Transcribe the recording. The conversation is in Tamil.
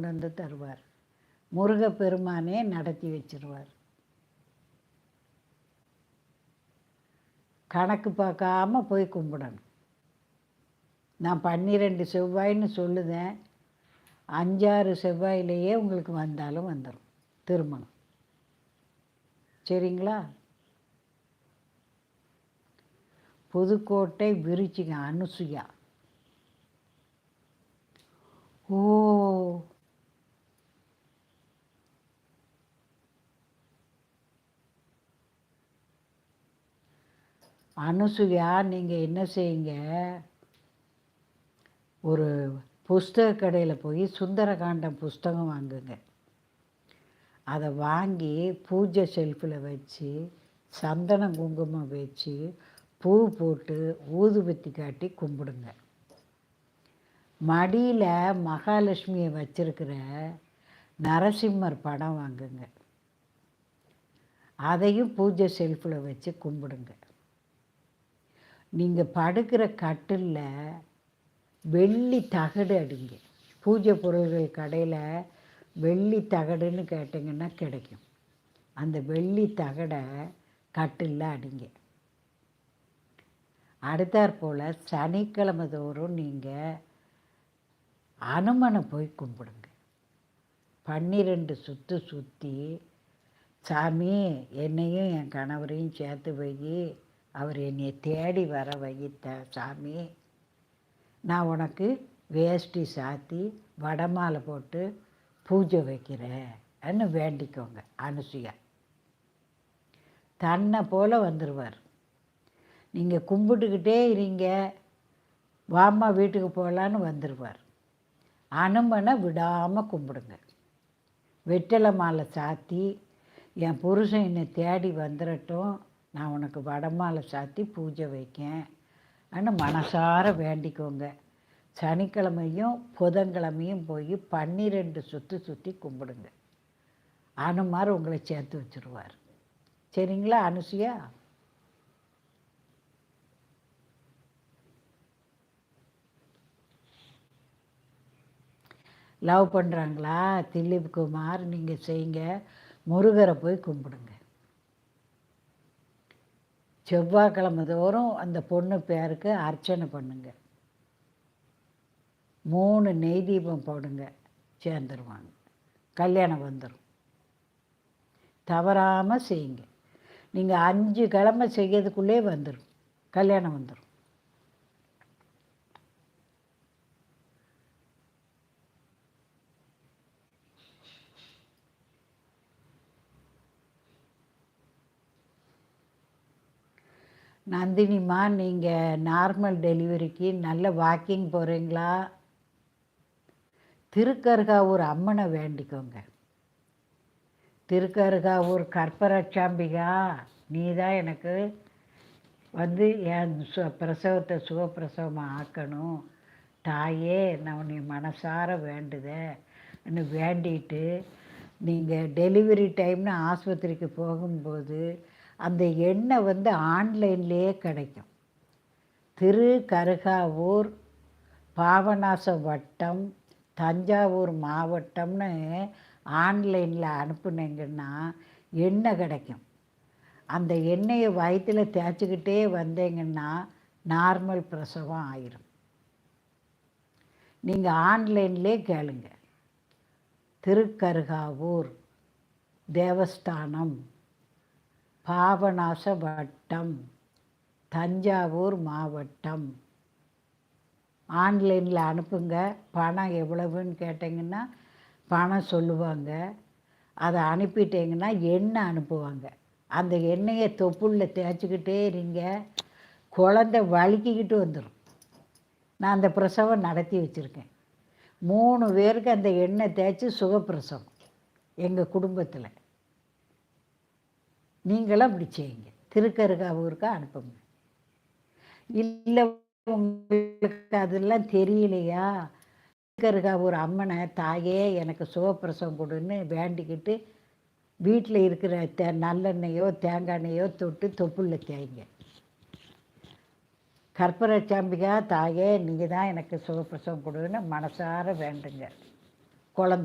கொண்டு வந்து தருவார். முருகப்பெருமானே நடத்தி வச்சிருவார். கணக்கு பார்க்காம போய் கும்பிடணும். நான் பன்னிரெண்டு செவ்வாய்ன்னு சொல்லுதேன். அஞ்சாறு செவ்வாயிலேயே உங்களுக்கு வந்தாலும் வந்துடும் திருமணம். சரிங்களா? புதுக்கோட்டை விருச்சிக அனுசுயா. அனுசுயா நீங்கள் என்ன செய்யுங்க? ஒரு புஸ்தக கடையில் போய் சுந்தரகாண்டம் புஸ்தகம் வாங்குங்க. அதை வாங்கி பூஜை ஷெல்ஃபில் வச்சு சந்தனம் குங்குமம் வச்சு பூ போட்டு ஊதுபத்தி காட்டி கும்பிடுங்க. மடியில் மகாலட்சுமியை வச்சிருக்கிற நரசிம்மர் படம் வாங்குங்க. அதையும் பூஜை செல்ஃபில் வச்சு கும்பிடுங்க. நீங்கள் படுக்கிற கட்டிலில் வெள்ளி தகடு அடிங்க. பூஜை பொருள்கள் கடையில் வெள்ளி தகடுன்னு கேட்டிங்கன்னா கிடைக்கும். அந்த வெள்ளி தகடை கட்டிலில் அடிங்க. அடுத்தாற் போல் சனிக்கிழமை தோறும் நீங்கள் அனுமனை போய் கும்பிடுங்க. பன்னிரெண்டு சுற்று சுற்றி சாமி என்னையும் என் கணவரையும் சேர்த்து போய் அவர் என்னை தேடி வர வைத்த சாமி நான் உனக்கு வேஷ்டி சாத்தி வடமாலை போட்டு பூஜை வைக்கிறேன்னு வேண்டிக்கோங்க அனுசுயா. தன்னை போல் வந்துடுவார் நீங்கள் கும்பிட்டுக்கிட்டே இருங்க. வாமா வீட்டுக்கு போகலான்னு வந்துடுவார் அனுமனை விடாமல் கும்பிடுங்க. வெற்றலை மாலை சாத்தி என் புருஷன் என்னை தேடி வந்துடட்டும் நான் உனக்கு வடமாலை சாத்தி பூஜை வைக்கேன். ஆனால் மனசார வேண்டிக்கோங்க. சனிக்கிழமையும் புதன்கிழமையும் போய் பன்னிரெண்டு சுற்றி சுற்றி கும்பிடுங்க. அனுமார் உங்களை சேர்த்து வச்சுருவார். சரிங்களா அனுசியா? லவ் பண்ணுறாங்களா திலீப் குமார் நீங்கள் செய்யுங்க. முருகரை போய் கும்பிடுங்க. செவ்வாய்க்கிழமை தோறும் அந்த பொண்ணு பேருக்கு அர்ச்சனை பண்ணுங்க. மூணு நெய் தீபம் போடுங்க சேர்ந்துருவாங்க. கல்யாணம் வந்துடும் தவறாமல் செய்யுங்க. நீங்கள் அஞ்சு கிழமை செய்யறதுக்குள்ளே வந்துடும் கல்யாணம் வந்துடும் நந்தினிமா நீங்கள் நார்மல் டெலிவரிக்கு நல்ல வாக்கிங் போகிறீங்களா திருக்கருகாவூர் அம்மனை வேண்டிக்கோங்க. திருக்கருகாவூர் கற்பரட்சாம்பிகா நீ தான் எனக்கு வந்து என் சு பிரசவத்தை சுகப்பிரசவமாக ஆக்கணும். தாயே நான் உன்னை மனசார வேண்டுதன்னு வேண்டிட்டு நீங்கள் டெலிவரி டைம்னு ஆஸ்பத்திரிக்கு போகும்போது அந்த எண்ணெய் வந்து ஆன்லைன்லேயே கிடைக்கும். திரு கருகாவூர் பாபநாச வட்டம் தஞ்சாவூர் மாவட்டம்னு ஆன்லைனில் அனுப்புனீங்கன்னா எண்ணெய் கிடைக்கும். அந்த எண்ணெயை வயிற்றில் தேய்ச்சிக்கிட்டே வந்தீங்கன்னா நார்மல் பிரசவம் ஆயிரும். நீங்கள் ஆன்லைன்லேயே கேளுங்க. திருக்கருகாவூர் தேவஸ்தானம். பாபநாச வட்டம் தஞ்சாவூர் மாவட்டம். ஆன்லைனில் அனுப்புங்க. பணம் எவ்வளவுன்னு கேட்டிங்கன்னா பணம் சொல்லுவாங்க. அதை அனுப்பிட்டீங்கன்னா எண்ணெய் அனுப்புவாங்க. அந்த எண்ணெயை தொப்புளில் தேய்ச்சிக்கிட்டே இருங்க. குழந்த வலிக்கிக்கிட்டு வந்துடும் நான் அந்த பிரசவம் நடத்தி வச்சுருக்கேன். மூணு பேருக்கு அந்த எண்ணெய் தேய்ச்சி சுகப்பிரசவம் எங்கள் குடும்பத்தில். நீங்களும் அப்படி செய்யுங்க. திருக்கருகாவூருக்கு அனுப்புங்க. இல்லை உங்களுக்கு அதெல்லாம் தெரியலையா? திருக்கருகாவூர் அம்மனை தாயே எனக்கு சுகப்பிரசவம் கொடுன்னு வேண்டிக்கிட்டு வீட்டில் இருக்கிற தே நல்லெண்ணெயோ தேங்காய் எண்ணெயோ தொட்டு தொப்புள்ள தேய்ங்க. கற்பூரச்சாம்பிகா தாயே நீங்கள் தான் எனக்கு சுகப்பிரசவம் கொடுன்னு மனசார வேண்டுங்க. குழந்தை